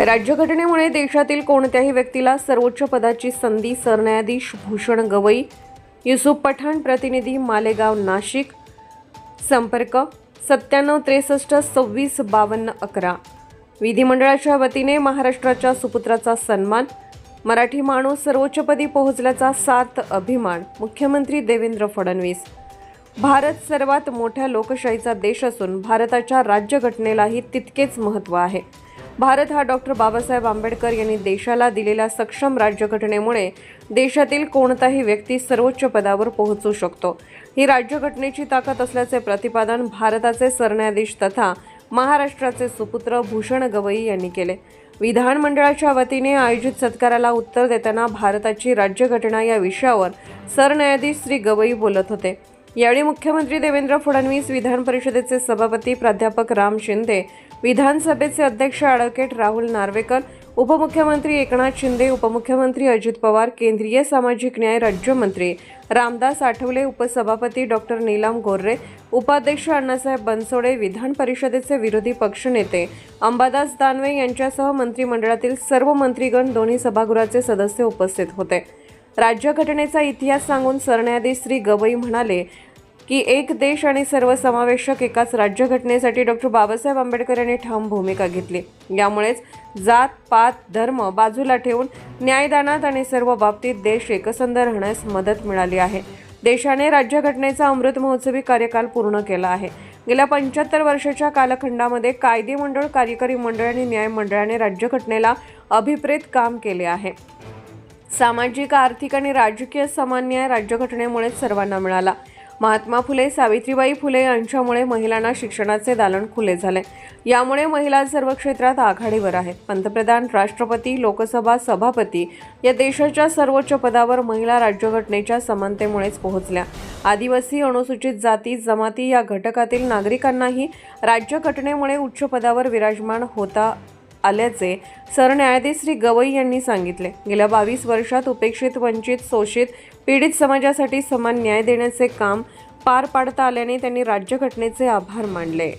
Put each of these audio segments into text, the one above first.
राज्यघटनेमुळे देशातील कोणत्याही व्यक्तीला सर्वोच्च पदाची संधी सरन्यायाधीश भूषण गवई युसुफ पठाण प्रतिनिधी मालेगाव नाशिक संपर्क सत्त्याण्णव त्रेसष्ट सव्वीस बावन्न अकरा. विधिमंडळाच्या वतीने महाराष्ट्राच्या सुपुत्राचा सन्मान मराठी माणूस सर्वोच्चपदी पोहोचल्याचा सार्थ अभिमान मुख्यमंत्री देवेंद्र फडणवीस. भारत सर्वात मोठ्या लोकशाहीचा देश असून भारताच्या राज्यघटनेलाही तितकेच महत्त्व आहे. भारत हा डॉक्टर बाबासाहेब आंबेडकर यांनी देशाला दिलेल्या सक्षम राज्यघटनेमुळे देशातील कोणताही व्यक्ती सर्वोच्च पदावर पोहोचू शकतो. ही राज्यघटनेची ताकद असल्याचे प्रतिपादन भारताचे सरन्यायाधीश तथा महाराष्ट्राचे सुपुत्र भूषण गवई यांनी केले. विधानमंडळाच्या वतीने आयोजित सत्काराला उत्तर देताना भारताची राज्यघटना या विषयावर सरन्यायाधीश श्री गवई बोलत होते. यावेळी मुख्यमंत्री देवेंद्र फडणवीस विधान परिषदेचे सभापती प्राध्यापक राम शिंदे विधानसभेचे अध्यक्ष ॲडव्होकेट राहुल नार्वेकर उपमुख्यमंत्री एकनाथ शिंदे उपमुख्यमंत्री अजित पवार केंद्रीय सामाजिक न्याय राज्यमंत्री रामदास आठवले उपसभापती डॉक्टर नीलम गोर्रे उपाध्यक्ष अण्णासाहेब बनसोडे विधान परिषदेचे विरोधी पक्षनेते अंबादास दानवे यांच्यासह मंत्रिमंडळातील सर्व मंत्रीगण दोन्ही सभागृहाचे सदस्य उपस्थित होते. राज्यघटनेचा इतिहास सांगून सरन्यायाधीश श्री गवई म्हणाले की एक देश आणि सर्वसमावेशक एकाच राज्यघटनेसाठी डॉक्टर बाबासाहेब आंबेडकर यांनी ठाम भूमिका घेतली. यामुळेच जात पात धर्म बाजूला ठेवून न्यायदानात आणि सर्व बाबतीत देश एकसंध राहण्यास मदत मिळाली आहे. देशाने राज्यघटनेचा अमृत महोत्सवी कार्यकाल पूर्ण केला आहे. गेल्या पंच्याहत्तर वर्षाच्या कालखंडामध्ये कायदे मंडळ कार्यकारी मंडळ आणि न्याय मंडळाने राज्यघटनेला अभिप्रेत काम केले आहे. सामाजिक आर्थिक आणि राजकीय समान राज्यघटनेमुळेच सर्वांना मिळाला. महात्मा फुले सावित्रीबाई फुले यांच्यामुळे महिलांना शिक्षणाचे दालन खुले झाले. यामुळे महिला सर्व क्षेत्रात आघाडीवर आहेत. पंतप्रधान राष्ट्रपती लोकसभा सभापती या देशाच्या सर्वोच्च पदावर महिला राज्यघटनेच्या समानतेमुळेच पोहोचल्या. आदिवासी अनुसूचित जाती जमाती या घटकातील नागरिकांनाही राज्यघटनेमुळे उच्च पदावर विराजमान होता आल्याचे सरन्यायाधीश श्री गवई यांनी सांगितले. गेल्या बावीस वर्षात उपेक्षित वंचित शोषित पीडित समाजासाठी समान न्याय देण्याचे काम पार पाडता आल्याने त्यांनी राज्यघटनेचे आभार मानले.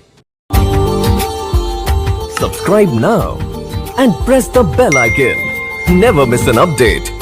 Subscribe now and press the bell icon never miss an update